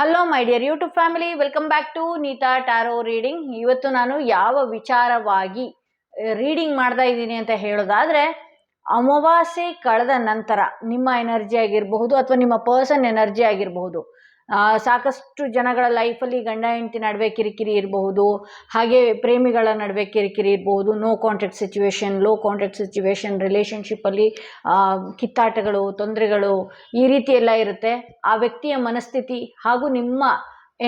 Hello my dear YouTube family welcome back to Neeta tarot reading ಇವತ್ತು ನಾನು ಯಾವ ವಿಚಾರವಾಗಿ ರೀಡಿಂಗ್ ಮಾಡ್ತಾ ಇದ್ದೀನಿ ಅಂತ ಹೇಳೋದಾದ್ರೆ, ಅಮಾವಾಸ್ಯೆ ಕಳೆದ ನಂತರ ನಿಮ್ಮ ಎನರ್ಜಿ ಆಗಿರಬಹುದು ಅಥವಾ ನಿಮ್ಮ ಪರ್ಸನ್ ಎನರ್ಜಿ ಆಗಿರಬಹುದು. ಸಾಕಷ್ಟು ಜನಗಳ ಲೈಫಲ್ಲಿ ಗಂಡ, ಹೆಂಡತಿ ನಡುವೆ ಕಿರಿಕಿರಿ ಇರಬಹುದು. ಹಾಗೆ ಪ್ರೇಮಿಗಳ ನಡುವೆ ಕಿರಿಕಿರಿ ಇರಬಹುದು. No contract situation low contact situation ರಿಲೇಷನ್ಶಿಪ್ಪಲ್ಲಿ ಕಿತ್ತಾಟಗಳು, ತೊಂದರೆಗಳು ಈ ರೀತಿ ಎಲ್ಲ ಇರುತ್ತೆ. ಆ ವ್ಯಕ್ತಿಯ ಮನಸ್ಥಿತಿ ಹಾಗೂ ನಿಮ್ಮ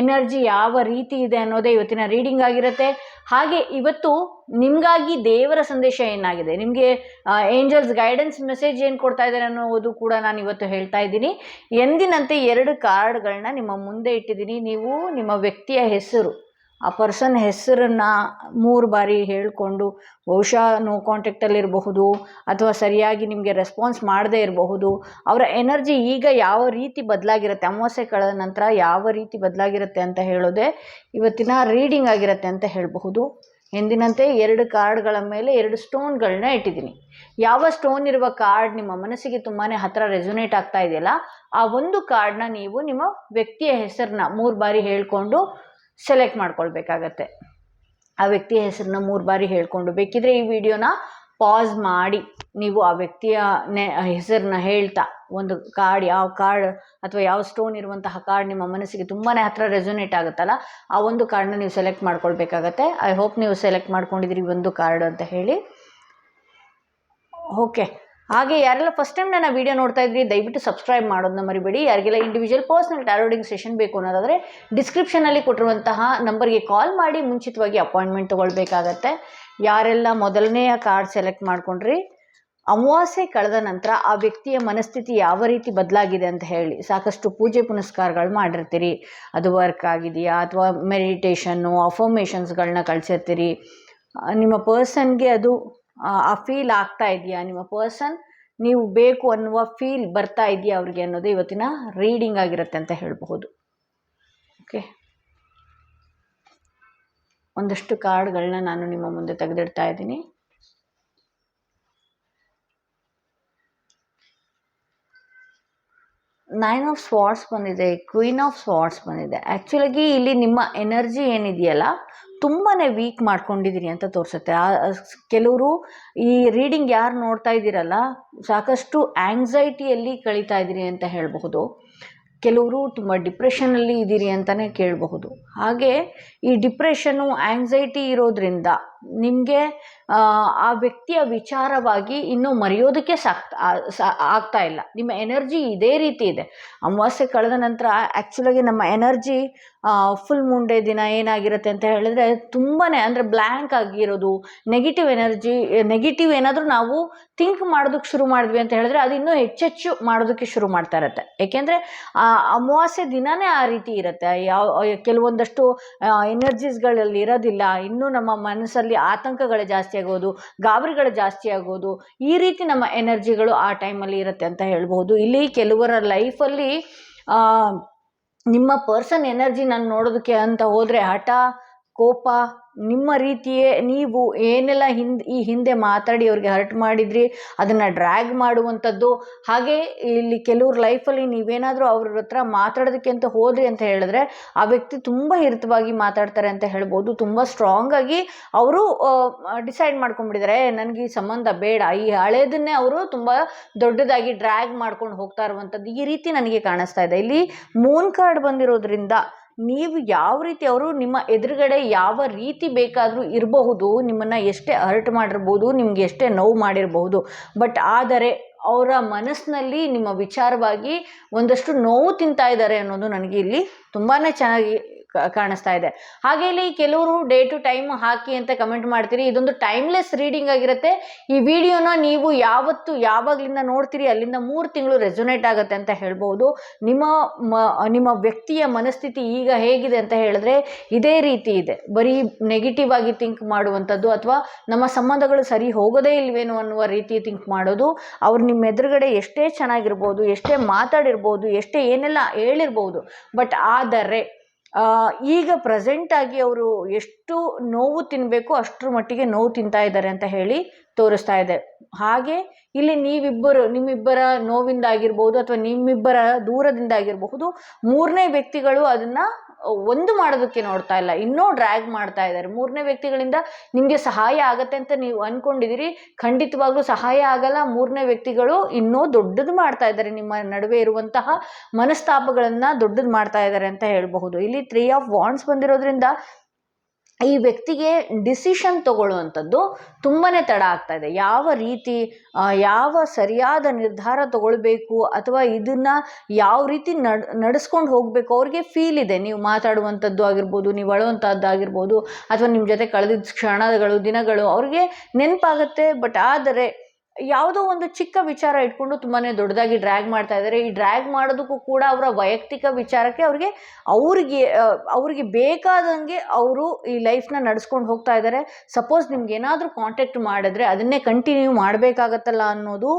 ಎನರ್ಜಿ ಯಾವ ರೀತಿ ಇದೆ ಅನ್ನೋದೇ ಇವತ್ತಿನ ರೀಡಿಂಗ್ ಆಗಿರುತ್ತೆ. ಹಾಗೆ ಇವತ್ತು ನಿಮಗಾಗಿ ದೇವರ ಸಂದೇಶ ಏನಾಗಿದೆ? ನಿಮಗೆ ಏಂಜಲ್ಸ್ ಗೈಡೆನ್ಸ್ ಮೆಸೇಜ್ ಏನು ಕೊಡ್ತಾ ಇದ್ದಾರೆ ಅನ್ನೋದು ಕೂಡ ನಾನು ಇವತ್ತು ಹೇಳ್ತಾ ಇದ್ದೀನಿ. ಎಂದಿನಂತೆ ಎರಡು ಕಾರ್ಡ್ಗಳನ್ನ ನಿಮ್ಮ ಮುಂದೆ ಇಟ್ಟಿದ್ದೀನಿ. ನೀವು ನಿಮ್ಮ ವ್ಯಕ್ತಿಯ ಹೆಸರು. ಆ ಪರ್ಸನ್ ಹೆಸರನ್ನ ಮೂರು ಬಾರಿ ಹೇಳಿಕೊಂಡು ಬಹುಶಃ ನೋ ಕಾಂಟ್ಯಾಕ್ಟಲ್ಲಿರಬಹುದು ಅಥವಾ ಸರಿಯಾಗಿ ನಿಮಗೆ ರೆಸ್ಪಾನ್ಸ್ ಮಾಡದೇ ಇರಬಹುದು. ಅವರ ಎನರ್ಜಿ ಈಗ ಯಾವ ರೀತಿ ಬದಲಾಗಿರುತ್ತೆ, ಅಮಾವಾಸ್ಯೆ ಕಳೆದ ನಂತರ ಯಾವ ರೀತಿ ಬದಲಾಗಿರುತ್ತೆ ಅಂತ ಹೇಳೋದೇ ಇವತ್ತಿನ ರೀಡಿಂಗ್ ಆಗಿರುತ್ತೆ ಅಂತ ಹೇಳಬಹುದು. ಎಂದಿನಂತೆ ಎರಡು ಕಾರ್ಡ್ಗಳ ಮೇಲೆ ಎರಡು ಸ್ಟೋನ್ಗಳನ್ನ ಇಟ್ಟಿದ್ದೀನಿ. ಯಾವ ಸ್ಟೋನ್ ಇರುವ ಕಾರ್ಡ್ ನಿಮ್ಮ ಮನಸ್ಸಿಗೆ ತುಂಬಾ ಹತ್ತಿರ ರೆಸೊನೇಟ್ ಆಗ್ತಾ ಇದೆಯಲ್ಲ, ಆ ಒಂದು ಕಾರ್ಡ್ನ ನೀವು ನಿಮ್ಮ ವ್ಯಕ್ತಿಯ ಹೆಸರನ್ನ ಮೂರು ಬಾರಿ ಹೇಳ್ಕೊಂಡು ಸೆಲೆಕ್ಟ್ ಮಾಡ್ಕೊಳ್ಬೇಕಾಗತ್ತೆ. ಆ ವ್ಯಕ್ತಿಯ ಹೆಸರನ್ನ ಮೂರು ಬಾರಿ ಹೇಳ್ಕೊಂಡು ಬೇಕಿದ್ರೆ ಈ ವಿಡಿಯೋನ ಪಾಸ್ ಮಾಡಿ. ನೀವು ಆ ವ್ಯಕ್ತಿಯ ನೆ, ಹೆಸರನ್ನ ಹೇಳ್ತಾ, ಒಂದು ಕಾರ್ಡ್, ಯಾವ ಕಾರ್ಡ್ ಅಥವಾ ಯಾವ ಸ್ಟೋನ್ ಇರುವಂತಹ ಕಾರ್ಡ್ ನಿಮ್ಮ ಮನಸ್ಸಿಗೆ ತುಂಬಾ ಹತ್ರ ರೆಸೊನೇಟ್ ಆಗುತ್ತಲ್ಲ, ಆ ಒಂದು ಕಾರ್ಡ್ನ ನೀವು ಸೆಲೆಕ್ಟ್ ಮಾಡ್ಕೊಳ್ಬೇಕಾಗತ್ತೆ. ಐ ಹೋಪ್ ನೀವು ಸೆಲೆಕ್ಟ್ ಮಾಡ್ಕೊಂಡಿದ್ರಿ ಒಂದು ಕಾರ್ಡ್ ಅಂತ ಹೇಳಿ. ಓಕೆ ಹಾಗೆ ಯಾರೆಲ್ಲ ಫಸ್ಟ್ ಟೈಮ್ ನನ್ನ ವೀಡಿಯೋ ನೋಡ್ತಾ ಇದ್ರಿ, ದಯವಿಟ್ಟು ಸಬ್ಸ್ಕ್ರೈಬ್ ಮಾಡೋದನ್ನ ಮರಿಬೇಡಿ. ಯಾರಿಗೆಲ್ಲ ಇಂಡಿವಿಜುವಲ್ ಪರ್ಸ್ನಲ್ ಟ್ಯಾರೋಡಿಂಗ್ ಸೆಷನ್ ಬೇಕು ಅನ್ನೋದಾದರೆ ಡಿಸ್ಕ್ರಿಪ್ಷನಲ್ಲಿ ಕೊಟ್ಟಿರುವಂತಹ ನಂಬರ್ಗೆ ಕಾಲ್ ಮಾಡಿ, ಮುಂಚಿತವಾಗಿ ಅಪಾಯಿಂಟ್ಮೆಂಟ್ ತೊಗೊಳ್ಬೇಕಾಗತ್ತೆ. ಯಾರೆಲ್ಲ ಮೊದಲನೆಯ ಕಾರ್ಡ್ ಸೆಲೆಕ್ಟ್ ಮಾಡ್ಕೊಂಡ್ರಿ, ಅಮಾವಾಸ್ಯೆ ಕಳೆದ ನಂತರ ಆ ವ್ಯಕ್ತಿಯ ಮನಸ್ಥಿತಿ ಯಾವ ರೀತಿ ಬದಲಾಗಿದೆ ಅಂತ ಹೇಳಿ. ಸಾಕಷ್ಟು ಪೂಜೆ ಪುನಸ್ಕಾರಗಳು ಮಾಡಿರ್ತೀರಿ. ಅದು ವರ್ಕ್ ಆಗಿದೆಯಾ, ಅಥವಾ ಮೆಡಿಟೇಷನ್ನು ಅಫರ್ಮೇಷನ್ಸ್ಗಳನ್ನ ಕಳಿಸಿರ್ತೀರಿ. ನಿಮ್ಮ ಪರ್ಸನ್ಗೆ ಅದು ಆ, ಫೀಲ್ ಆಗ್ತಾ ಇದೆಯಾ ನಿಮ್ಮ ಪರ್ಸನ್ ನೀವು ಬೇಕು ಅನ್ನುವ ಫೀಲ್ ಬರ್ತಾ ಇದೆಯಾ ಅವ್ರಿಗೆ ಅನ್ನೋದು ಇವತ್ತಿನ ರೀಡಿಂಗ್ ಆಗಿರುತ್ತೆ ಅಂತ ಹೇಳಬಹುದು. ಓಕೆ ಒಂದಷ್ಟು ಕಾರ್ಡ್ಗಳನ್ನ ನಾನು ನಿಮ್ಮ ಮುಂದೆ ತೆಗೆದಿಡ್ತಾ ಇದ್ದೀನಿ. ನೈನ್ ಆಫ್ ಸ್ವಾಟ್ಸ್ ಬಂದಿದೆ ಕ್ವೀನ್ ಆಫ್ ಸ್ವಾಟ್ಸ್ ಬಂದಿದೆ. ಆ್ಯಕ್ಚುಲಾಗಿ ಇಲ್ಲಿ ನಿಮ್ಮ ಎನರ್ಜಿ ಏನಿದೆಯಲ್ಲ ತುಂಬಾ ವೀಕ್ ಮಾಡ್ಕೊಂಡಿದ್ದೀರಿ ಅಂತ ತೋರಿಸುತ್ತೆ. ಕೆಲವರು ಈ ರೀಡಿಂಗ್ ಯಾರು ನೋಡ್ತಾ ಇದ್ದೀರಲ್ಲ, ಸಾಕಷ್ಟು ಆ್ಯಂಗ್ಸೈಟಿಯಲ್ಲಿ ಕಳೀತಾ ಇದ್ದೀರಿ ಅಂತ ಹೇಳಬಹುದು. ಕೆಲವರು ತುಂಬ ಡಿಪ್ರೆಷನಲ್ಲಿ ಇದ್ದೀರಿ ಅಂತಲೇ ಕೇಳಬಹುದು. ಹಾಗೆ ಈ ಡಿಪ್ರೆಷನ್ನು ಆ್ಯಂಗ್ಸೈಟಿ ಇರೋದ್ರಿಂದ ನಿಮಗೆ ಆ ವ್ಯಕ್ತಿಯ ವಿಚಾರವಾಗಿ ಇನ್ನೂ ಮರೆಯೋದಕ್ಕೆ ಸಾಕ್ತಾ ಆಗ್ತಾ ಇಲ್ಲ. ನಿಮ್ಮ ಎನರ್ಜಿ ಇದೇ ರೀತಿ ಇದೆ. ಅಮಾವಾಸ್ಯೆ ಕಳೆದ ನಂತರ ಆ್ಯಕ್ಚುಲಾಗಿ ನಮ್ಮ ಎನರ್ಜಿ ಫುಲ್ ಮುಂಡೆ ದಿನ ಏನಾಗಿರುತ್ತೆ ಅಂತ ಹೇಳಿದ್ರೆ ತುಂಬಾ ಅಂದರೆ ಬ್ಲ್ಯಾಂಕ್ ಆಗಿರೋದು ನೆಗೆಟಿವ್ ಎನರ್ಜಿ ನೆಗೆಟಿವ್ ಏನಾದರೂ ನಾವು ಥಿಂಕ್ ಮಾಡೋದಕ್ಕೆ ಶುರು ಮಾಡಿದ್ವಿ ಅಂತ ಹೇಳಿದ್ರೆ ಅದು ಇನ್ನೂ ಹೆಚ್ಚೆಚ್ಚು ಮಾಡೋದಕ್ಕೆ ಶುರು ಮಾಡ್ತಾ ಇರುತ್ತೆ. ಏಕೆಂದರೆ ಅಮಾವಾಸ್ಯೆ ದಿನವೇ ಆ ರೀತಿ ಇರುತ್ತೆ. ಯಾವ, ಕೆಲವೊಂದಷ್ಟು ಎನರ್ಜೀಸ್ಗಳಲ್ಲಿ ಇರೋದಿಲ್ಲ. ಇನ್ನೂ ನಮ್ಮ ಮನಸ್ಸಲ್ಲಿ ಆತಂಕಗಳು ಜಾಸ್ತಿ ಆಗೋದು, ಗಾಬರಿಗಳು ಜಾಸ್ತಿ ಆಗೋದು, ಈ ರೀತಿ ನಮ್ಮ ಎನರ್ಜಿಗಳು ಆ ಟೈಮಲ್ಲಿ ಇರುತ್ತೆ ಅಂತ ಹೇಳ್ಬೋದು ಇಲ್ಲಿ ಕೆಲವರ ಲೈಫಲ್ಲಿ ನಿಮ್ಮ ಪರ್ಸನ್ ಎನರ್ಜಿ ನಾನು ನೋಡೋದಕ್ಕೆ ಅಂತ ಹೋದರೆ ಹಠ ಕೋಪ, ನಿಮ್ಮ ರೀತಿಯೇ ನೀವು ಏನೆಲ್ಲ ಹಿಂದೆ, ಈ ಹಿಂದೆ ಮಾತಾಡಿ ಅವ್ರಿಗೆ ಹರ್ಟ್ ಮಾಡಿದ್ರಿ, ಅದನ್ನು ಡ್ರ್ಯಾಗ್ ಮಾಡುವಂಥದ್ದು, ಹಾಗೆ ಇಲ್ಲಿ ಕೆಲವ್ರ ಲೈಫಲ್ಲಿ ನೀವೇನಾದರೂ ಅವ್ರ ಹತ್ರ ಮಾತಾಡೋದಕ್ಕೆ ಅಂತ ಹೋದ್ರಿ ಅಂತ ಹೇಳಿದ್ರೆ, ಆ ವ್ಯಕ್ತಿ ತುಂಬ ಹಿರಿತವಾಗಿ ಮಾತಾಡ್ತಾರೆ ಅಂತ ಹೇಳ್ಬೋದು. ತುಂಬ ಸ್ಟ್ರಾಂಗಾಗಿ ಅವರು ಡಿಸೈಡ್ ಮಾಡ್ಕೊಂಡ್ಬಿಟ್ಟಿದ್ದಾರೆ ನನಗೆ ಈ ಸಂಬಂಧ ಬೇಡ, ಈ ಹಳೇದನ್ನೇ ಅವರು ತುಂಬ ದೊಡ್ಡದಾಗಿ ಡ್ರ್ಯಾಗ್ ಮಾಡ್ಕೊಂಡು ಹೋಗ್ತಾ ಇರುವಂಥದ್ದು ಈ ರೀತಿ ನನಗೆ ಕಾಣಿಸ್ತಾ ಇದೆ. ಇಲ್ಲಿ ಮೂನ್ ಕಾರ್ಡ್ ಬಂದಿರೋದ್ರಿಂದ ನೀವು ಯಾವ ರೀತಿ ಅವರು ನಿಮ್ಮ ಎದುರುಗಡೆ ಯಾವ ರೀತಿ ಬೇಕಾದರೂ ಇರಬಹುದು, ನಿಮ್ಮನ್ನು ಎಷ್ಟೇ ಹರ್ಟ್ ಮಾಡಿರ್ಬೋದು, ನಿಮ್ಗೆ ಎಷ್ಟೇ ನೋವು ಮಾಡಿರಬಹುದು ಬಟ್ ಆದರೆ ಅವರ ಮನಸ್ಸಿನಲ್ಲಿ ನಿಮ್ಮ ವಿಚಾರವಾಗಿ ಒಂದಷ್ಟು ನೋವು ತಿಂತಾ ಇದ್ದಾರೆ ಅನ್ನೋದು ನನಗೆ ಇಲ್ಲಿ ತುಂಬಾ ಚೆನ್ನಾಗಿ ಕಾಣಿಸ್ತಾ ಇದೆ. ಹಾಗೆ ಇಲ್ಲಿ ಕೆಲವರು ಡೇ ಟು ಟೈಮ್ ಹಾಕಿ ಅಂತ ಕಮೆಂಟ್ ಮಾಡ್ತೀರಿ. ಇದೊಂದು ಟೈಮ್ಲೆಸ್ ರೀಡಿಂಗ್ ಆಗಿರುತ್ತೆ. ಈ ವಿಡಿಯೋನ ನೀವು ಯಾವತ್ತು ಯಾವಾಗಲಿಂದ ನೋಡ್ತೀರಿ, ಅಲ್ಲಿಂದ ಮೂರು ತಿಂಗಳು ರೆಸೊನೇಟ್ ಆಗುತ್ತೆ ಅಂತ ಹೇಳ್ಬೋದು. ನಿಮ್ಮ ನಿಮ್ಮ ವ್ಯಕ್ತಿಯ ಮನಸ್ಥಿತಿ ಈಗ ಹೇಗಿದೆ ಅಂತ ಹೇಳಿದ್ರೆ ಇದೇ ರೀತಿ ಇದೆ. ಬರೀ ನೆಗೆಟಿವ್ ಆಗಿ ಥಿಂಕ್ ಮಾಡುವಂಥದ್ದು ಅಥವಾ ನಮ್ಮ ಸಂಬಂಧಗಳು ಸರಿ ಹೋಗೋದೇ ಇಲ್ವೇನೋ ಅನ್ನುವ ರೀತಿ ಥಿಂಕ್ ಮಾಡೋದು, ಅವ್ರು ನಿಮ್ಮ ಎದುರುಗಡೆ ಎಷ್ಟೇ ಚೆನ್ನಾಗಿರ್ಬೋದು, ಎಷ್ಟೇ ಮಾತಾಡಿರ್ಬೋದು, ಎಷ್ಟೇ ಏನೆಲ್ಲ ಹೇಳಿರ್ಬೋದು ಬಟ್ ಆದರೆ ಈಗ ಪ್ರೆಸೆಂಟಾಗಿ ಅವರು ಎಷ್ಟು ನೋವು ತಿನ್ನಬೇಕು ಅಷ್ಟರ ಮಟ್ಟಿಗೆ ನೋವು ತಿಂತಾ ಇದ್ದಾರೆ ಅಂತ ಹೇಳಿ ತೋರಿಸ್ತಾ ಇದೆ. ಹಾಗೆ ಇಲ್ಲಿ ನೀವಿಬ್ಬರು, ನಿಮ್ಮಿಬ್ಬರ ನೋವಿಂದ ಆಗಿರ್ಬೋದು ಅಥವಾ ನಿಮ್ಮಿಬ್ಬರ ದೂರದಿಂದ ಆಗಿರಬಹುದು ಮೂರನೇ ವ್ಯಕ್ತಿಗಳು ಅದನ್ನು ಒಂದು ಮಾಡೋದಕ್ಕೆ ನೋಡ್ತಾ ಇಲ್ಲ. ಇನ್ನೂ ಡ್ರ್ಯಾಗ್ ಮಾಡ್ತಾ ಇದ್ದಾರೆ. ಮೂರನೇ ವ್ಯಕ್ತಿಗಳಿಂದ ನಿಮಗೆ ಸಹಾಯ ಆಗತ್ತೆ ಅಂತ ನೀವು ಅಂದ್ಕೊಂಡಿದ್ದೀರಿ ಖಂಡಿತವಾಗ್ಲೂ ಸಹಾಯ ಆಗಲ್ಲ. ಮೂರನೇ ವ್ಯಕ್ತಿಗಳು ಇನ್ನೂ ದೊಡ್ಡದು ಮಾಡ್ತಾ ಇದ್ದಾರೆ. ನಿಮ್ಮ ನಡುವೆ ಇರುವಂತಹ ಮನಸ್ತಾಪಗಳನ್ನು ದೊಡ್ಡದು ಮಾಡ್ತಾ ಇದ್ದಾರೆ ಅಂತ ಹೇಳಬಹುದು. ಇಲ್ಲಿ ತ್ರೀ ಆಫ್ ವಾಂಡ್ಸ್ ಬಂದಿರೋದ್ರಿಂದ ಈ ವ್ಯಕ್ತಿಗೆ ಡಿಸಿಷನ್ ತಗೊಳ್ಳುವಂಥದ್ದು ತುಂಬಾ ತಡ ಆಗ್ತಾ ಇದೆ. ಯಾವ ರೀತಿ ಯಾವ ಸರಿಯಾದ ನಿರ್ಧಾರ ತಗೊಳ್ಬೇಕು ಅಥವಾ ಇದನ್ನು ಯಾವ ರೀತಿ ನಡ್, ನಡೆಸ್ಕೊಂಡು ಹೋಗಬೇಕು ಅವ್ರಿಗೆ ಫೀಲ್ ಇದೆ. ನೀವು ಮಾತಾಡುವಂಥದ್ದು ಆಗಿರ್ಬೋದು, ನೀವು ಅಳುವಂಥದ್ದು ಆಗಿರ್ಬೋದು ಅಥವಾ ನಿಮ್ಮ ಜೊತೆ ಕಳೆದಿದ್ದ ಕ್ಷಣಗಳು, ದಿನಗಳು ಅವ್ರಿಗೆ ನೆನಪಾಗುತ್ತೆ. ಬಟ್ ಆದರೆ ಯಾವುದೋ ಒಂದು ಚಿಕ್ಕ ವಿಚಾರ ಇಟ್ಕೊಂಡು ತುಂಬಾ ದೊಡ್ಡದಾಗಿ ಡ್ರ್ಯಾಗ್ ಮಾಡ್ತಾ ಇದ್ದಾರೆ ಈ ಡ್ರ್ಯಾಗ್ ಮಾಡೋದಕ್ಕೂ ಕೂಡ ಅವರ ವೈಯಕ್ತಿಕ ವಿಚಾರಕ್ಕೆ ಅವ್ರಿಗೆ ಅವ್ರಿಗೆ ಅವರಿಗೆ ಬೇಕಾದಂಗೆ ಅವರು ಈ ಲೈಫ್ನ ನಡೆಸ್ಕೊಂಡು ಹೋಗ್ತಾ ಇದ್ದಾರೆ ಸಪೋಸ್ ನಿಮ್ಗೆ ಏನಾದರೂ ಕಾಂಟ್ಯಾಕ್ಟ್ ಮಾಡಿದ್ರೆ ಅದನ್ನೇ ಕಂಟಿನ್ಯೂ ಮಾಡಬೇಕಾಗತ್ತಲ್ಲ ಅನ್ನೋದು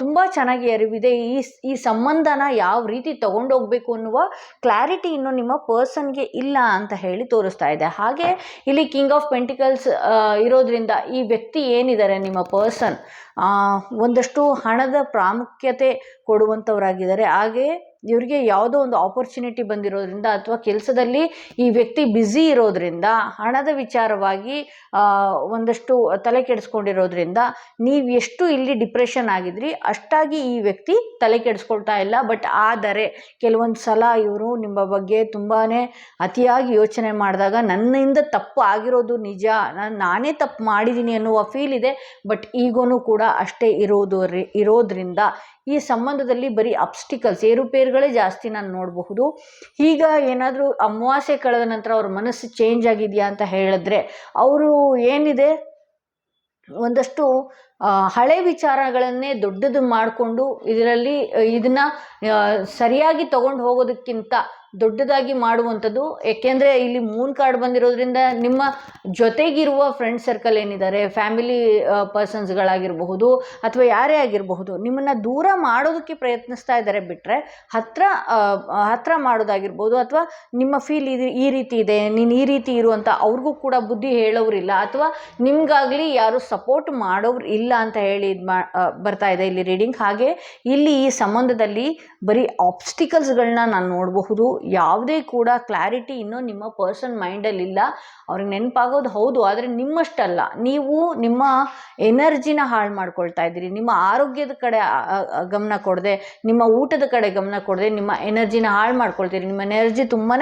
ತುಂಬ ಚೆನ್ನಾಗಿ ಅರಿವಿದೆ. ಈ ಈ ಸಂಬಂಧನ ಯಾವ ರೀತಿ ತಗೊಂಡೋಗ್ಬೇಕು ಅನ್ನುವ ಕ್ಲಾರಿಟಿ ಇನ್ನು ನಿಮ್ಮ ಪರ್ಸನ್ಗೆ ಇಲ್ಲ ಅಂತ ಹೇಳಿ ತೋರಿಸ್ತಾ ಇದೆ. ಹಾಗೆ ಇಲ್ಲಿ ಕಿಂಗ್ ಆಫ್ ಪೆಂಟಿಕಲ್ಸ್ ಇರೋದ್ರಿಂದ ಈ ವ್ಯಕ್ತಿ ಏನಿದ್ದಾರೆ ನಿಮ್ಮ ಪರ್ಸನ್? ಒಂದಷ್ಟು ಹಣದ ಪ್ರಾಮುಖ್ಯತೆ ಕೊಡುವಂಥವರಾಗಿದ್ದಾರೆ ಹಾಗೆ ಇವರಿಗೆ ಯಾವುದೋ ಒಂದು ಆಪರ್ಚುನಿಟಿ ಬಂದಿರೋದ್ರಿಂದ ಅಥವಾ ಕೆಲಸದಲ್ಲಿ ಈ ವ್ಯಕ್ತಿ ಬ್ಯುಸಿ ಇರೋದ್ರಿಂದ, ಹಣದ ವಿಚಾರವಾಗಿ ಒಂದಷ್ಟು ತಲೆ ಕೆಡಿಸ್ಕೊಂಡಿರೋದ್ರಿಂದ ನೀವು ಎಷ್ಟು ಇಲ್ಲಿ ಡಿಪ್ರೆಷನ್ ಆಗಿದ್ರಿ, ಅಷ್ಟಾಗಿ ಈ ವ್ಯಕ್ತಿ ತಲೆ ಕೆಡಿಸ್ಕೊಳ್ತಾ ಇಲ್ಲ. ಬಟ್ ಆದರೆ ಕೆಲವೊಂದು ಸಲ ಇವರು ನಿಮ್ಮ ಬಗ್ಗೆ ತುಂಬಾ ಅತಿಯಾಗಿ ಯೋಚನೆ ಮಾಡಿದಾಗ ನನ್ನಿಂದ ತಪ್ಪು ಆಗಿರೋದು ನಿಜ, ನಾನು, ನಾನೇ ತಪ್ಪು ಮಾಡಿದ್ದೀನಿ ಅನ್ನುವ ಫೀಲ್ ಇದೆ. ಬಟ್ ಈಗೂ ಕೂಡ ಅಷ್ಟೇ ಇರೋದು ಇರೋದ್ರಿಂದ ಈ ಸಂಬಂಧದಲ್ಲಿ ಬರೀ ಅಬ್ಸ್ಟಿಕಲ್ಸ್ ಏರುಪೇರುಗಳೇ ಜಾಸ್ತಿ ನಾನು ನೋಡಬಹುದು. ಈಗ ಏನಾದರೂ ಅಮಾವಾಸ್ಯೆ ಕಳೆದ ನಂತರ ಅವ್ರ ಮನಸ್ಸು ಚೇಂಜ್ ಆಗಿದೆಯಾ ಅಂತ ಹೇಳಿದ್ರೆ, ಅವರು ಏನಿದೆ? ಒಂದಷ್ಟು ಹಳೆ ವಿಚಾರಗಳನ್ನೇ ದೊಡ್ಡದು ಮಾಡಿಕೊಂಡು ಇದರಲ್ಲಿ ಇದನ್ನು ಸರಿಯಾಗಿ ತಗೊಂಡು ಹೋಗೋದಕ್ಕಿಂತ ದೊಡ್ಡದಾಗಿ ಮಾಡುವಂಥದ್ದು. ಏಕೆಂದರೆ ಇಲ್ಲಿ ಮೂನ್ ಕಾರ್ಡ್ ಬಂದಿರೋದ್ರಿಂದ ನಿಮ್ಮ ಜೊತೆಗಿರುವ ಫ್ರೆಂಡ್ ಸರ್ಕಲ್ ಏನಿದ್ದಾರೆ ಫ್ಯಾಮಿಲಿ ಪರ್ಸನ್ಸ್ಗಳಾಗಿರಬಹುದು ಅಥವಾ ಯಾರೇ ಆಗಿರಬಹುದು, ನಿಮ್ಮನ್ನು ದೂರ ಮಾಡೋದಕ್ಕೆ ಪ್ರಯತ್ನಿಸ್ತಾ ಇದ್ದಾರೆ ಬಿಟ್ಟರೆ ಹತ್ರ ಹತ್ರ ಮಾಡೋದಾಗಿರ್ಬೋದು ಅಥವಾ ನಿಮ್ಮ ಫೀಲ್ ಇದು, ಈ ರೀತಿ ಇದೆ, ನೀನು ಈ ರೀತಿ ಇರು ಅಂತ ಅವ್ರಿಗೂ ಕೂಡ ಬುದ್ಧಿ ಹೇಳೋರಿಲ್ಲ ಅಥವಾ ನಿಮ್ಗಾಗಲಿ ಯಾರು ಸಪೋರ್ಟ್ ಮಾಡೋರು ಇಲ್ಲ ಅಂತ ಹೇಳಿ ಇದು ಮಾ ಬರ್ತಾ ಇದೆ ಇಲ್ಲಿ ರೀಡಿಂಗ್. ಹಾಗೆ ಇಲ್ಲಿ ಈ ಸಂಬಂಧದಲ್ಲಿ ಬರೀ ಆಬ್ಸ್ಟಿಕಲ್ಸ್ಗಳನ್ನ ನಾನು ನೋಡಬಹುದು. ಯಾವುದೇ ಕೂಡ ಕ್ಲಾರಿಟಿ ಇನ್ನೂ ನಿಮ್ಮ ಪರ್ಸನ್ ಮೈಂಡಲ್ಲಿ ಇಲ್ಲ. ಅವ್ರಿಗೆ ನೆನಪಾಗೋದು ಹೌದು, ಆದರೆ ನಿಮ್ಮಷ್ಟಲ್ಲ. ನೀವು ನಿಮ್ಮ ಎನರ್ಜಿನ ಹಾಳು ಮಾಡ್ಕೊಳ್ತಾ ಇದ್ದೀರಿ. ನಿಮ್ಮ ಆರೋಗ್ಯದ ಕಡೆ ಗಮನ ಕೊಡದೆ, ನಿಮ್ಮ ಊಟದ ಕಡೆ ಗಮನ ಕೊಡದೆ, ನಿಮ್ಮ ಎನರ್ಜಿನ ಹಾಳು ಮಾಡ್ಕೊಳ್ತೀರಿ. ನಿಮ್ಮ ಎನರ್ಜಿ ತುಂಬಾ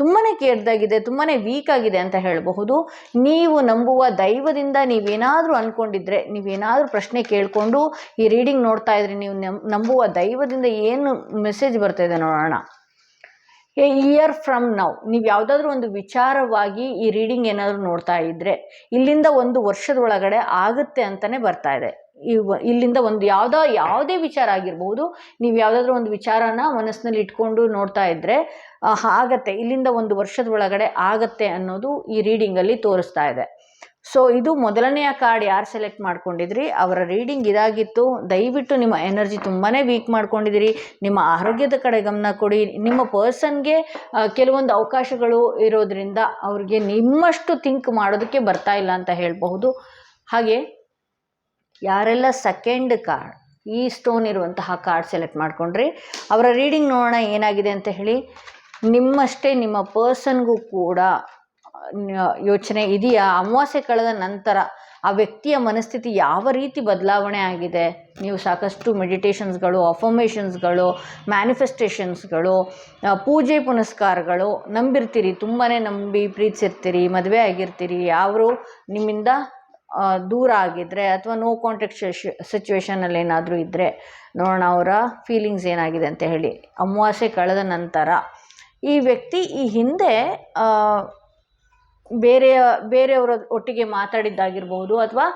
ತುಂಬಾ ಕೇಡ್ದಾಗಿದೆ ತುಂಬಾ ವೀಕ್ ಆಗಿದೆ ಅಂತ ಹೇಳಬಹುದು. ನೀವು ನಂಬುವ ದೈವದಿಂದ ನೀವೇನಾದರೂ ಅಂದ್ಕೊಂಡಿದ್ರೆ ನೀವೇನಾದರೂ ಪ್ರಶ್ನೆ ಕೇಳಿಕೊಂಡು ಈ ರೀಡಿಂಗ್ ನೋಡ್ತಾ ಇದ್ರಿ ನೀವು ನಂಬುವ ದೈವದಿಂದ ಏನು ಮೆಸೇಜ್ ಬರ್ತಾ ಇದೆ ನೋಡೋಣ. ಎ ಇಯರ್ ಫ್ರಮ್ ನೌ ನೀವು ಯಾವುದಾದ್ರೂ ಒಂದು ವಿಚಾರವಾಗಿ ಈ ರೀಡಿಂಗ್ ಏನಾದರೂ ನೋಡ್ತಾ ಇದ್ದರೆ ಇಲ್ಲಿಂದ ಒಂದು ವರ್ಷದ ಒಳಗಡೆ ಆಗುತ್ತೆ ಅಂತಲೇ ಬರ್ತಾ ಇದೆ. ಇಲ್ಲಿಂದ ಒಂದು ಯಾವುದೋ ಯಾವುದೇ ವಿಚಾರ ಆಗಿರ್ಬೋದು ನೀವು ಯಾವುದಾದ್ರೂ ಒಂದು ವಿಚಾರನ ಮನಸ್ಸಿನಲ್ಲಿ ಇಟ್ಕೊಂಡು ನೋಡ್ತಾ ಇದ್ದರೆ ಆ, ಆಗತ್ತೆ ಇಲ್ಲಿಂದ ಒಂದು ವರ್ಷದ ಒಳಗಡೆ ಆಗತ್ತೆ ಅನ್ನೋದು ಈ ರೀಡಿಂಗಲ್ಲಿ ತೋರಿಸ್ತಾ ಇದೆ. ಸೊ ಇದು ಮೊದಲನೆಯ ಕಾರ್ಡ್ ಯಾರು ಸೆಲೆಕ್ಟ್ ಮಾಡ್ಕೊಂಡಿದ್ರಿ? ಅವರ ರೀಡಿಂಗ್ ಇದಾಗಿತ್ತು. ದಯವಿಟ್ಟು ನಿಮ್ಮ ಎನರ್ಜಿ ತುಂಬಾ ವೀಕ್ ಮಾಡ್ಕೊಂಡಿದ್ದೀರಿ. ನಿಮ್ಮ ಆರೋಗ್ಯದ ಕಡೆ ಗಮನ ಕೊಡಿ. ನಿಮ್ಮ ಪರ್ಸನ್ಗೆ ಕೆಲವೊಂದು ಅವಕಾಶಗಳು ಇರೋದ್ರಿಂದ ಅವ್ರಿಗೆ ನಿಮ್ಮಷ್ಟು ಥಿಂಕ್ ಮಾಡೋದಕ್ಕೆ ಬರ್ತಾ ಇಲ್ಲ ಅಂತ ಹೇಳಬಹುದು. ಹಾಗೆ, ಯಾರೆಲ್ಲ ಸೆಕೆಂಡ್ ಕಾರ್ಡ್ ಈ ಸ್ಟೋನ್ ಇರುವಂತಹ ಕಾರ್ಡ್ ಸೆಲೆಕ್ಟ್ ಮಾಡ್ಕೊಂಡ್ರಿ, ಅವರ ರೀಡಿಂಗ್ ನೋಡೋಣ ಏನಾಗಿದೆ ಅಂತ ಹೇಳಿ, ನಿಮ್ಮಷ್ಟೇ ನಿಮ್ಮ ಪರ್ಸನ್ಗೂ ಕೂಡ ಯೋಚನೆ ಇದೆಯಾ? ಅಮಾವಾಸ್ಯೆ ಕಳೆದ ನಂತರ ಆ ವ್ಯಕ್ತಿಯ ಮನಸ್ಥಿತಿ ಯಾವ ರೀತಿ ಬದಲಾವಣೆ ಆಗಿದೆ? ನೀವು ಸಾಕಷ್ಟು ಮೆಡಿಟೇಷನ್ಸ್ಗಳು, ಅಫರ್ಮೇಷನ್ಸ್ಗಳು, ಮ್ಯಾನಿಫೆಸ್ಟೇಷನ್ಸ್ಗಳು ಪೂಜೆ ಪುನಸ್ಕಾರಗಳು ನಂಬಿರ್ತೀರಿ ತುಂಬಾ ನಂಬಿ ಪ್ರೀತಿಸಿರ್ತೀರಿ, ಮದುವೆ ಆಗಿರ್ತೀರಿ ಯಾರು ನಿಮ್ಮಿಂದ ದೂರ ಆಗಿದ್ದರೆ ಅಥವಾ ನೋ ಕಾಂಟ್ಯಾಕ್ಟ್ ಸಿಚುವೇಷನಲ್ಲಿ ಏನಾದರೂ ಇದ್ದರೆ ನೋಡೋಣ ಅವರ ಫೀಲಿಂಗ್ಸ್ ಏನಾಗಿದೆ ಅಂತ ಹೇಳಿ. ಅಮಾವಾಸ್ಯೆ ಕಳೆದ ನಂತರ ಈ ವ್ಯಕ್ತಿ ಈ ಹಿಂದೆ ಬೇರೆಯ, ಬೇರೆಯವರ ಒಟ್ಟಿಗೆ ಮಾತಾಡಿದ್ದಾಗಿರ್ಬೋದು ಅಥವಾ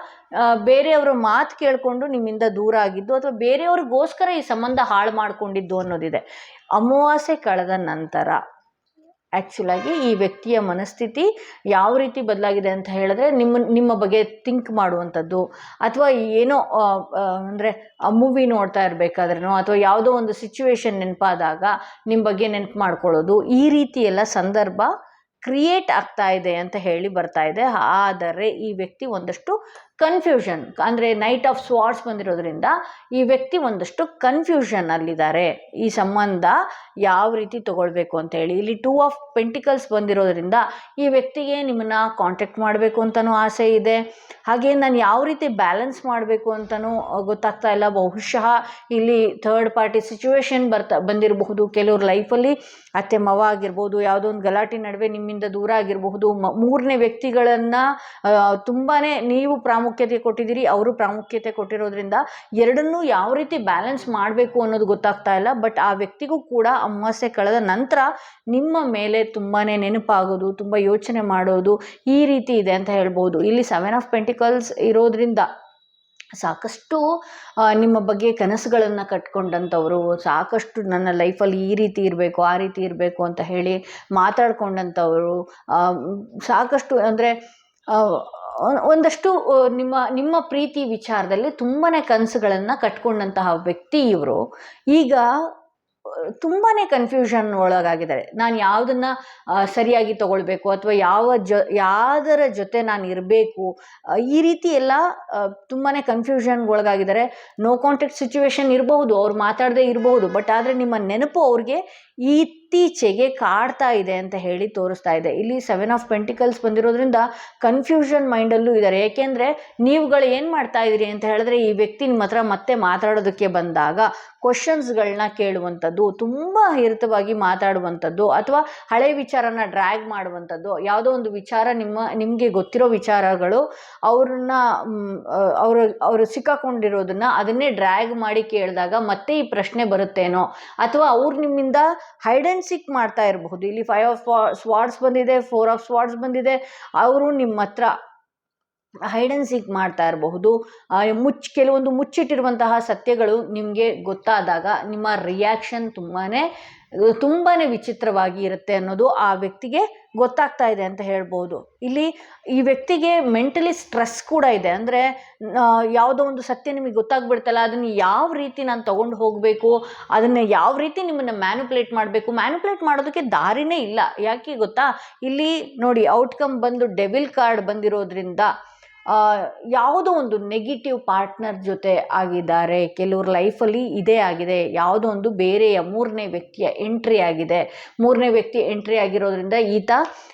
ಬೇರೆಯವರ ಮಾತು ಕೇಳಿಕೊಂಡು ನಿಮ್ಮಿಂದ ದೂರ ಆಗಿದ್ದು ಅಥವಾ ಬೇರೆಯವ್ರಿಗೋಸ್ಕರ ಈ ಸಂಬಂಧ ಹಾಳು ಮಾಡಿಕೊಂಡಿದ್ದು ಅನ್ನೋದಿದೆ. ಅಮಾವಾಸ್ಯೆ ಕಳೆದ ನಂತರ ಆ್ಯಕ್ಚುಲಾಗಿ ಈ ವ್ಯಕ್ತಿಯ ಮನಸ್ಥಿತಿ ಯಾವ ರೀತಿ ಬದಲಾಗಿದೆ ಅಂತ ಹೇಳಿದ್ರೆ ನಿಮ್ಮ ನಿಮ್ಮ ಬಗ್ಗೆ ಥಿಂಕ್ ಮಾಡುವಂಥದ್ದು ಅಥವಾ ಏನೋ ಅಂದರೆ ಮೂವಿ ನೋಡ್ತಾ ಇರಬೇಕಾದ್ರೂ ಅಥವಾ ಯಾವುದೋ ಒಂದು ಸಿಚುವೇಶನ್ ನೆನಪಾದಾಗ ನಿಮ್ಮ ಬಗ್ಗೆ ನೆನಪು ಮಾಡ್ಕೊಳ್ಳೋದು ಈ ರೀತಿ ಎಲ್ಲ ಸಂದರ್ಭ ಕ್ರಿಯೇಟ್ ಆಗ್ತಾ ಇದೆ ಅಂತ ಹೇಳಿ ಬರ್ತಾ ಇದೆ. ಆದರೆ ಈ ವ್ಯಕ್ತಿ ಒಂದಷ್ಟು ಕನ್ಫ್ಯೂಷನ್ ಅಂದರೆ ನೈಟ್ ಆಫ್ ಸ್ವಾರ್ಡ್ಸ್ ಬಂದಿರೋದ್ರಿಂದ ಈ ವ್ಯಕ್ತಿ ಒಂದಷ್ಟು ಕನ್ಫ್ಯೂಷನ್ ಅಲ್ಲಿದ್ದಾರೆ. ಈ ಸಂಬಂಧ ಯಾವ ರೀತಿ ತಗೊಳ್ಬೇಕು ಅಂತ ಹೇಳಿ. ಇಲ್ಲಿ ಟೂ ಆಫ್ ಪೆಂಟಿಕಲ್ಸ್ ಬಂದಿರೋದ್ರಿಂದ ಈ ವ್ಯಕ್ತಿಗೆ ನಿಮ್ಮನ್ನ ಕಾಂಟ್ಯಾಕ್ಟ್ ಮಾಡಬೇಕು ಅಂತಲೂ ಆಸೆ ಇದೆ. ಹಾಗೆ ನಾನು ಯಾವ ರೀತಿ ಬ್ಯಾಲೆನ್ಸ್ ಮಾಡಬೇಕು ಅಂತಲೂ ಗೊತ್ತಾಗ್ತಾ ಇಲ್ಲ. ಬಹುಶಃ ಇಲ್ಲಿ ಥರ್ಡ್ ಪಾರ್ಟಿ ಸಿಚುವೇಶನ್ ಬರ್ತಾ, ಬಂದಿರಬಹುದು. ಕೆಲವ್ರ ಲೈಫಲ್ಲಿ ಅತ್ತೆ, ಮವ ಆಗಿರ್ಬೋದು ಯಾವುದೋ ಒಂದು ಗಲಾಟೆ ನಡುವೆ ನಿಮ್ಮಿಂದ ದೂರ ಆಗಿರಬಹುದು. ಮೂರನೇ ವ್ಯಕ್ತಿಗಳನ್ನು ತುಂಬಾ ನೀವು ಪ್ರಾಮುಖ್ಯತೆ ಕೊಟ್ಟಿದ್ದೀರಿ, ಅವರು ಪ್ರಾಮುಖ್ಯತೆ ಕೊಟ್ಟಿರೋದ್ರಿಂದ ಎರಡನ್ನೂ ಯಾವ ರೀತಿ ಬ್ಯಾಲೆನ್ಸ್ ಮಾಡಬೇಕು ಅನ್ನೋದು ಗೊತ್ತಾಗ್ತಾ ಇಲ್ಲ. ಬಟ್ ಆ ವ್ಯಕ್ತಿಗೂ ಕೂಡ ಅಮಾವಾಸ್ಯೆ ಕಳೆದ ನಂತರ ನಿಮ್ಮ ಮೇಲೆ ತುಂಬಾ ನೆನಪಾಗೋದು, ತುಂಬ ಯೋಚನೆ ಮಾಡೋದು ಈ ರೀತಿ ಇದೆ ಅಂತ ಹೇಳ್ಬೋದು. ಇಲ್ಲಿ ಸೆವೆನ್ ಆಫ್ ಪೆಂಟಿಕಲ್ಸ್ ಇರೋದ್ರಿಂದ ಸಾಕಷ್ಟು ನಿಮ್ಮ ಬಗ್ಗೆ ಕನಸುಗಳನ್ನು ಕಟ್ಕೊಂಡಂಥವ್ರು, ಸಾಕಷ್ಟು ನನ್ನ ಲೈಫಲ್ಲಿ ಈ ರೀತಿ ಇರಬೇಕು, ಆ ರೀತಿ ಇರಬೇಕು ಅಂತ ಹೇಳಿ ಮಾತಾಡ್ಕೊಂಡಂಥವ್ರು ಸಾಕಷ್ಟು ಅಂದರೆ ಒಂದಷ್ಟು ನಿಮ್ಮ ನಿಮ್ಮ ಪ್ರೀತಿ ವಿಚಾರದಲ್ಲಿ ತುಂಬಾ ಕನಸುಗಳನ್ನು ಕಟ್ಕೊಂಡಂತಹ ವ್ಯಕ್ತಿ ಇವರು. ಈಗ ತುಂಬಾ ಕನ್ಫ್ಯೂಷನ್ ಒಳಗಾಗಿದ್ದಾರೆ. ನಾನು ಯಾವುದನ್ನು ಸರಿಯಾಗಿ ತಗೊಳ್ಬೇಕು ಅಥವಾ ಯಾವ ಜೊ ಯಾವುದರ ಜೊತೆ ನಾನು ಇರಬೇಕು ಈ ರೀತಿ ಎಲ್ಲ ತುಂಬಾ ಕನ್ಫ್ಯೂಷನ್ಗೆ ಒಳಗಾಗಿದ್ದಾರೆ. ನೋ ಕಾಂಟ್ಯಾಕ್ಟ್ ಸಿಚುವೇಶನ್ ಇರಬಹುದು, ಅವ್ರು ಮಾತಾಡದೇ ಇರಬಹುದು ಬಟ್ ಆದರೆ ನಿಮ್ಮ ನೆನಪು ಅವ್ರಿಗೆ ಇತ್ತೀಚೆಗೆ ಕಾಡ್ತಾ ಇದೆ ಅಂತ ಹೇಳಿ ತೋರಿಸ್ತಾ ಇದೆ. ಇಲ್ಲಿ ಸೆವೆನ್ ಆಫ್ ಪೆಂಟಿಕಲ್ಸ್ ಬಂದಿರೋದ್ರಿಂದ ಕನ್ಫ್ಯೂಷನ್ ಮೈಂಡಲ್ಲೂ ಇದ್ದಾರೆ. ಏಕೆಂದರೆ ನೀವುಗಳು ಏನು ಮಾಡ್ತಾ ಇದ್ದೀರಿ ಅಂತ ಹೇಳಿದ್ರೆ ಈ ವ್ಯಕ್ತಿ ನಿಮ್ಮ ಹತ್ರ ಮತ್ತೆ ಮಾತಾಡೋದಕ್ಕೆ ಬಂದಾಗ ಕ್ವಶನ್ಸ್ಗಳನ್ನ ಕೇಳುವಂಥದ್ದು, ತುಂಬ ಹಿರಿತವಾಗಿ ಮಾತಾಡುವಂಥದ್ದು, ಅಥವಾ ಹಳೆ ವಿಚಾರನ ಡ್ರ್ಯಾಗ್ ಮಾಡುವಂಥದ್ದು, ಯಾವುದೋ ಒಂದು ವಿಚಾರ ನಿಮ್ಮ, ನಿಮಗೆ ಗೊತ್ತಿರೋ ವಿಚಾರಗಳು ಅವ್ರನ್ನ ಅವರು ಅವರು ಸಿಕ್ಕಾಕೊಂಡಿರೋದನ್ನ ಅದನ್ನೇ ಡ್ರ್ಯಾಗ್ ಮಾಡಿ ಕೇಳಿದಾಗ ಮತ್ತೆ ಈ ಪ್ರಶ್ನೆ ಬರುತ್ತೇನೋ? ಅಥವಾ ಅವ್ರು ನಿಮ್ಮಿಂದ ಹೈಡ್ ಆ್ಯಂಡ್ ಸಿಕ್ ಮಾಡ್ತಾ ಇರಬಹುದು. ಇಲ್ಲಿ ಫೈವ್ ಆಫ್ ಸ್ವಾರ್ಡ್ಸ್ ಬಂದಿದೆ ಫೋರ್ ಆಫ್ ಸ್ವಾಡ್ಸ್ ಬಂದಿದೆ. ಅವರು ನಿಮ್ಮ ಹತ್ರ ಹೈಡ್ ಆ್ಯಂಡ್ ಸೀಕ್ ಮಾಡ್ತಾ ಇರಬಹುದು. ಮುಚ್ಚ ಕೆಲವೊಂದು ಮುಚ್ಚಿಟ್ಟಿರುವಂತಹ ಸತ್ಯಗಳು ನಿಮಗೆ ಗೊತ್ತಾದಾಗ ನಿಮ್ಮ ರಿಯಾಕ್ಷನ್ ತುಂಬಾ ತುಂಬಾ ವಿಚಿತ್ರವಾಗಿ ಇರುತ್ತೆ ಅನ್ನೋದು ಆ ವ್ಯಕ್ತಿಗೆ ಗೊತ್ತಾಗ್ತಾ ಇದೆ ಅಂತ ಹೇಳ್ಬೋದು. ಇಲ್ಲಿ ಈ ವ್ಯಕ್ತಿಗೆ ಮೆಂಟಲಿ ಸ್ಟ್ರೆಸ್ ಕೂಡ ಇದೆ. ಅಂದರೆ ಯಾವುದೋ ಒಂದು ಸತ್ಯ ನಿಮಗೆ ಗೊತ್ತಾಗ್ಬಿಡ್ತಲ್ಲ, ಅದನ್ನು ಯಾವ ರೀತಿ ನಾನು ತೊಗೊಂಡು ಹೋಗಬೇಕು, ಅದನ್ನು ಯಾವ ರೀತಿ ನಿಮ್ಮನ್ನು ಮ್ಯಾನುಪ್ಲೇಟ್ ಮಾಡಬೇಕು ಮ್ಯಾನುಪ್ಲೇಟ್ ಮಾಡೋದಕ್ಕೆ ದಾರಿನೇ ಇಲ್ಲ. ಯಾಕೆ ಗೊತ್ತಾ? ಇಲ್ಲಿ ನೋಡಿ ಔಟ್ಕಮ್ ಬಂದು ಡೆವಿಲ್ ಕಾರ್ಡ್ ಬಂದಿರೋದ್ರಿಂದ ಯಾವುದೋ ಒಂದು ನೆಗೆಟಿವ್ ಪಾರ್ಟ್ನರ್ ಜೊತೆ ಆಗಿದ್ದಾರೆ, ಕೆಲವ್ರ ಲೈಫಲ್ಲಿ ಇದೇ ಆಗಿದೆ, ಯಾವುದೋ ಒಂದು ಬೇರೆಯ ಮೂರನೇ ವ್ಯಕ್ತಿಯ ಎಂಟ್ರಿ ಆಗಿದೆ. ಮೂರನೇ ವ್ಯಕ್ತಿ ಎಂಟ್ರಿ ಆಗಿರೋದ್ರಿಂದ ಈತ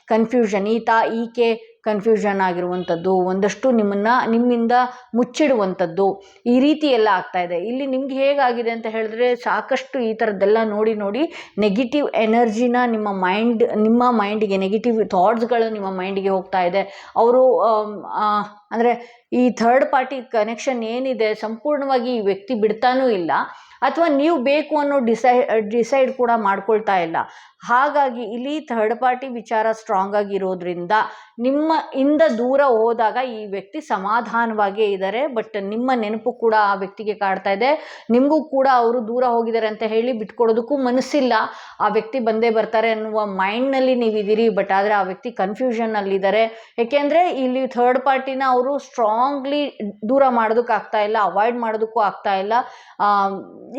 ಕನ್ಫ್ಯೂಷನ್ ಈತ ಈಕೆ ಕನ್ಫ್ಯೂಷನ್ ಆಗಿರುವಂಥದ್ದು, ಒಂದಷ್ಟು ನಿಮ್ಮನ್ನು, ನಿಮ್ಮಿಂದ ಮುಚ್ಚಿಡುವಂಥದ್ದು ಈ ರೀತಿ ಎಲ್ಲ ಆಗ್ತಾ ಇದೆ. ಇಲ್ಲಿ ನಿಮ್ಗೆ ಹೇಗಾಗಿದೆ ಅಂತ ಹೇಳಿದ್ರೆ ಸಾಕಷ್ಟು ಈ ಥರದ್ದೆಲ್ಲ ನೋಡಿ ನೋಡಿ ನೆಗೆಟಿವ್ ಎನರ್ಜಿನ ನಿಮ್ಮ ಮೈಂಡ್ ನಿಮ್ಮ ಮೈಂಡಿಗೆ ನೆಗೆಟಿವ್ ಥಾಟ್ಸ್ಗಳು ನಿಮ್ಮ ಮೈಂಡಿಗೆ ಹೋಗ್ತಾ ಇದೆ. ಅವರು ಅಂದರೆ ಈ ಥರ್ಡ್ ಪಾರ್ಟಿ ಕನೆಕ್ಷನ್ ಏನಿದೆ ಸಂಪೂರ್ಣವಾಗಿ ಈ ವ್ಯಕ್ತಿ ಬಿಡ್ತಾನೂ ಇಲ್ಲ, ಅಥವಾ ನೀವು ಬೇಕು ಅನ್ನೋ ಡಿಸೈ ಡಿಸೈಡ್ ಕೂಡ ಮಾಡ್ಕೊಳ್ತಾ ಇಲ್ಲ. ಹಾಗಾಗಿ ಇಲ್ಲಿ ಥರ್ಡ್ ಪಾರ್ಟಿ ವಿಚಾರ ಸ್ಟ್ರಾಂಗ್ ಆಗಿರೋದ್ರಿಂದ ನಿಮ್ಮ ಇಂದ ದೂರ ಹೋದಾಗ ಈ ವ್ಯಕ್ತಿ ಸಮಾಧಾನವಾಗೇ ಇದ್ದಾರೆ ಬಟ್ ನಿಮ್ಮ ನೆನಪು ಕೂಡ ಆ ವ್ಯಕ್ತಿಗೆ ಕಾಡ್ತಾ ಇದೆ. ನಿಮಗೂ ಕೂಡ ಅವರು ದೂರ ಹೋಗಿದ್ದಾರೆ ಅಂತ ಹೇಳಿ ಬಿಟ್ಕೊಡೋದಕ್ಕೂ ಮನಸ್ಸಿಲ್ಲ. ಆ ವ್ಯಕ್ತಿ ಬಂದೇ ಬರ್ತಾರೆ ಅನ್ನುವ ಮೈಂಡ್ನಲ್ಲಿ ನೀವಿದ್ದೀರಿ ಬಟ್ ಆದರೆ ಆ ವ್ಯಕ್ತಿ ಕನ್ಫ್ಯೂಷನ್ನಲ್ಲಿದ್ದಾರೆ ಏಕೆಂದರೆ ಇಲ್ಲಿ ಥರ್ಡ್ ಪಾರ್ಟಿನ ಅವರು ಸ್ಟ್ರಾಂಗ್ಲಿ ದೂರ ಮಾಡೋದಕ್ಕೆ ಆಗ್ತಾ ಇಲ್ಲ ಅವಾಯ್ಡ್ ಮಾಡೋದಕ್ಕೂ ಆಗ್ತಾ ಇಲ್ಲ.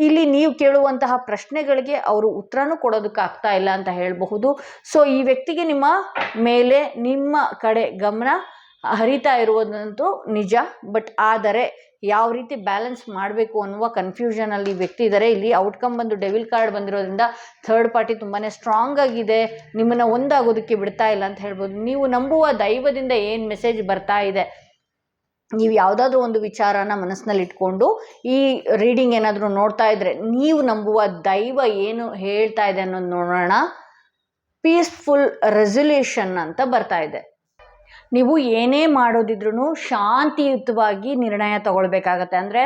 ಇಲ್ಲಿ ನೀವು ಕೇಳುವಂತಹ ಪ್ರಶ್ನೆಗಳಿಗೆ ಅವರು ಉತ್ತರನೂ ಕೊಡೋದಕ್ಕೆ ಆಗ್ತಾ ಅಂತ ಹೇಳಬಹುದು. ಸೊ ಈ ವ್ಯಕ್ತಿಗೆ ನಿಮ್ಮ ಮೇಲೆ, ನಿಮ್ಮ ಕಡೆ ಗಮನ ಹರಿತಾ ಇರುವುದಂತೂ ನಿಜ. ಬಟ್ ಆದರೆ ಯಾವ ರೀತಿ ಬ್ಯಾಲೆನ್ಸ್ ಮಾಡಬೇಕು ಅನ್ನುವ ಕನ್ಫ್ಯೂಷನಲ್ಲಿ ವ್ಯಕ್ತಿ ಇದ್ದಾರೆ ಇಲ್ಲಿ ಔಟ್ಕಮ್ ಬಂದು ಡೆವಿಲ್ ಕಾರ್ಡ್ ಬಂದಿರೋದ್ರಿಂದ ಥರ್ಡ್ ಪಾರ್ಟಿ ತುಂಬಾ ಸ್ಟ್ರಾಂಗ್ ಆಗಿದೆ. ನಿಮ್ಮನ್ನು ಒಂದಾಗೋದಕ್ಕೆ ಬಿಡ್ತಾ ಇಲ್ಲ ಅಂತ ಹೇಳ್ಬೋದು ನೀವು ನಂಬುವ ದೈವದಿಂದ ಏನು ಮೆಸೇಜ್ ಬರ್ತಾ ಇದೆ? ನೀವು ಯಾವುದಾದ್ರೂ ಒಂದು ವಿಚಾರನ ಮನಸ್ಸಿನಲ್ಲಿ ಇಟ್ಕೊಂಡು ಈ ರೀಡಿಂಗ್ ಏನಾದರೂ ನೋಡ್ತಾ ಇದ್ರೆ ನೀವು ನಂಬುವ ದೈವ ಏನು ಹೇಳ್ತಾ ಇದೆ ಅನ್ನೋದು ನೋಡೋಣ. ಪೀಸ್ಫುಲ್ ರೆಸೊಲ್ಯೂಷನ್ ಅಂತ ಬರ್ತಾ ಇದೆ. ನೀವು ಏನೇ ಮಾಡೋದಿದ್ರೂ ಶಾಂತಿಯುತವಾಗಿ ನಿರ್ಣಯ ತಗೊಳ್ಬೇಕಾಗತ್ತೆ. ಅಂದರೆ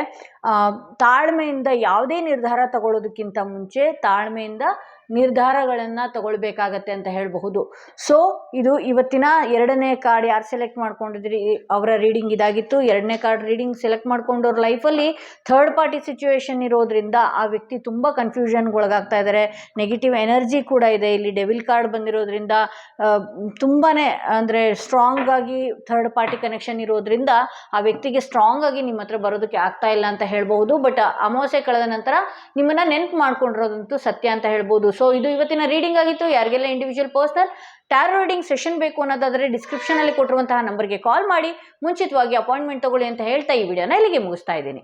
ತಾಳ್ಮೆಯಿಂದ ಯಾವುದೇ ನಿರ್ಧಾರ ತಗೊಳ್ಳೋದಕ್ಕಿಂತ ಮುಂಚೆ ತಾಳ್ಮೆಯಿಂದ ನಿರ್ಧಾರಗಳನ್ನು ತಗೊಳ್ಬೇಕಾಗತ್ತೆ ಅಂತ ಹೇಳಬಹುದು. ಸೊ ಇದು ಇವತ್ತಿನ ಎರಡನೇ ಕಾರ್ಡ್ ಯಾರು ಸೆಲೆಕ್ಟ್ ಮಾಡ್ಕೊಂಡಿದ್ರಿ? ಅವರ ರೀಡಿಂಗ್ ಇದಾಗಿತ್ತು. ಎರಡನೇ ಕಾರ್ಡ್ ರೀಡಿಂಗ್ ಸೆಲೆಕ್ಟ್ ಮಾಡ್ಕೊಂಡವ್ರ ಲೈಫಲ್ಲಿ ಥರ್ಡ್ ಪಾರ್ಟಿ ಸಿಚುವೇಶನ್ ಇರೋದ್ರಿಂದ ಆ ವ್ಯಕ್ತಿ ತುಂಬ ಕನ್ಫ್ಯೂಷನ್ಗೊಳಗಾಗ್ತಾ ಇದ್ದಾರೆ ನೆಗೆಟಿವ್ ಎನರ್ಜಿ ಕೂಡ ಇದೆ. ಇಲ್ಲಿ ಡೆವಿಲ್ ಕಾರ್ಡ್ ಬಂದಿರೋದ್ರಿಂದ ತುಂಬಾ ಅಂದರೆ ಸ್ಟ್ರಾಂಗ್ ಆಗಿ ಥರ್ಡ್ ಪಾರ್ಟಿ ಕನೆಕ್ಷನ್ ಇರೋದ್ರಿಂದ ಆ ವ್ಯಕ್ತಿಗೆ ಸ್ಟ್ರಾಂಗ್ ಆಗಿ ನಿಮ್ಮ ಹತ್ರ ಬರೋದಕ್ಕೆ ಆಗ್ತಾ ಇಲ್ಲ ಅಂತ ಹೇಳ್ಬಹುದು. ಬಟ್ ಅಮಾವಾಸ್ಯೆ ಕಳೆದ ನಂತರ ನಿಮ್ಮನ್ನ ನೆನ್ಪು ಮಾಡ್ಕೊಂಡಿರೋದಂತೂ ಸತ್ಯ ಅಂತ ಹೇಳ್ಬೋದು ಸೊ ಇದು ಇವತ್ತಿನ ರೀಡಿಂಗ್ ಆಗಿತ್ತು. ಯಾರಿಗೆಲ್ಲ individual personal tarot reading session ಬೇಕು ಅನ್ನೋದಾದರೆ ಡಿಸ್ಕ್ರಿಪ್ಷನಲ್ಲಿ ಕೊಟ್ಟಿರುವಂತಹ ನಂಬರ್ಗೆ ಕಾಲ್ ಮಾಡಿ. ಮುಂಚಿತವಾಗಿ ಅಪಾಯಿಂಟ್ಮೆಂಟ್ ತಗೊಳ್ಳಿ ಅಂತ ಹೇಳ್ತಾ ಈ ವಿಡಿಯೋನ ಇಲ್ಲಿಗೆ ಮುಗಿಸ್ತಾ ಇದ್ದೀನಿ.